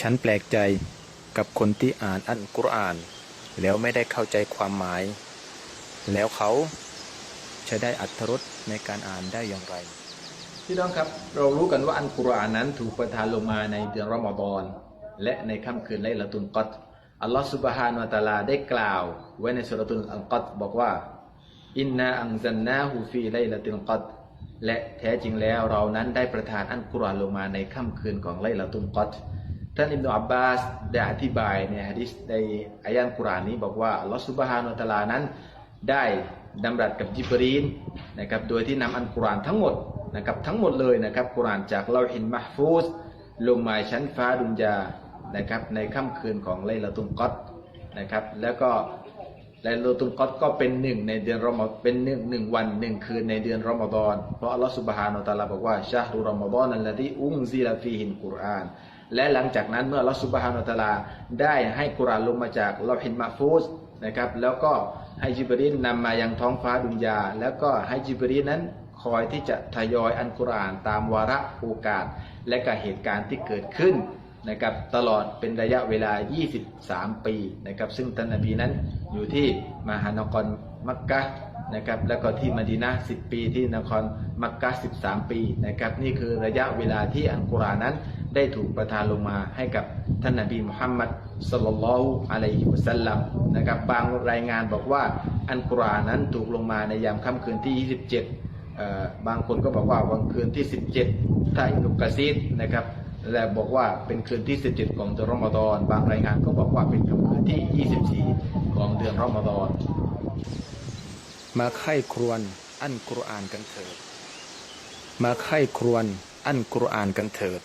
ฉันแปลกใจกับคนที่อ่านอัลกุรอาน แล้วไม่ได้เข้าใจความหมาย แล้วเขาจะได้อัธรสในการอ่านได้อย่างไรพี่น้องครับเรารู้กันว่าอันกุรอานนั้นถูกประทานลงมาในเดือนรอมฎอนและในค่ำคืนไลละตุนกอดอัลลอฮฺสุบฮานวะตะอาลาได้กล่าว ไว้ในสุรตุลอัลกอดบอกว่าอินนาอังซันนาฮูฟีไลละตุนกอดและแท้จริงแล้วเรานั้นได้ประทานอันกุรอานลงมาในค่ำคืนของไลละตุนกอด ท่านอิบนุอับบาสได้อธิบายในฮะดิษในอายะห์อัลกุรานนี้บอกว่าอัลลอฮฺสุบฮานะฮูวะตะลานั้นได้ดำรัสกับจิบรีนนะครับโดยที่นำอันกุรานทั้งหมดนะครับทั้งหมดเลยนะครับกุรานจากเลาหินมะฮฟูซลงมาชั้นฟ้าดุนยานะครับในค่ำคืนของไลลาตุนกอดนะครับแล้วก็ไลลาตุนกอดก็เป็นหนึ่งในเดือนรอมฎเป็นหนึ่งหนึ่งวันหนึ่งคืนในเดือนรอมฎอนเพราะอัลลอฮฺสุบฮานาอัลตะลาบอกว่าชาฮรุรอมฎอนนัลลดีอุงซิลาฟีฮินกุรอาน และหลังจากนั้นเมื่อลอสุบฮานาอัลตาลาได้ให้กุรอานลงมาจากลาหินมะฮฟูซนะครับแล้วก็ให้จิบรีนนำมายังท้องฟ้าดุนยา แล้วก็ให้จิบรีนนั้นคอยที่จะทยอยอันกุรอานตามวาระโอกาส และก็เหตุการณ์ที่เกิดขึ้นนะครับตลอดเป็นระยะเวลา 23 ปีนะครับซึ่งท่านนบีนั้นอยู่ที่มหานครมักกะนะครับแล้วก็ที่มดีนะ10 ปีที่นครมักกะ13 ปีนะครับนี่คือระยะเวลาที่อันกุรอานนั้น ได้ถูกประทานลงมาให้กับท่านนบีมุฮัมมัดสลลัลลอฮุอะลัยฮิวะสัลลัมนะครับบางรายงานบอกว่าอันกุรอานนั้นถูกลงมาในยามค่ำคืนที่ 27เอ่อบางคนก็บอกว่าวันคืนที่ 17 ถ้าอินุกะซีดนะครับและบอกว่าเป็นคืนที่ 17 ของเดือนรอมฎอนบางรายงานก็บอกว่าเป็นคืนที่ 24 ของเดือนรอมฎอนมาไข้ครวนอันกุรอานกันเถิดมาไข้ครวนอันกุรอานกันเถิด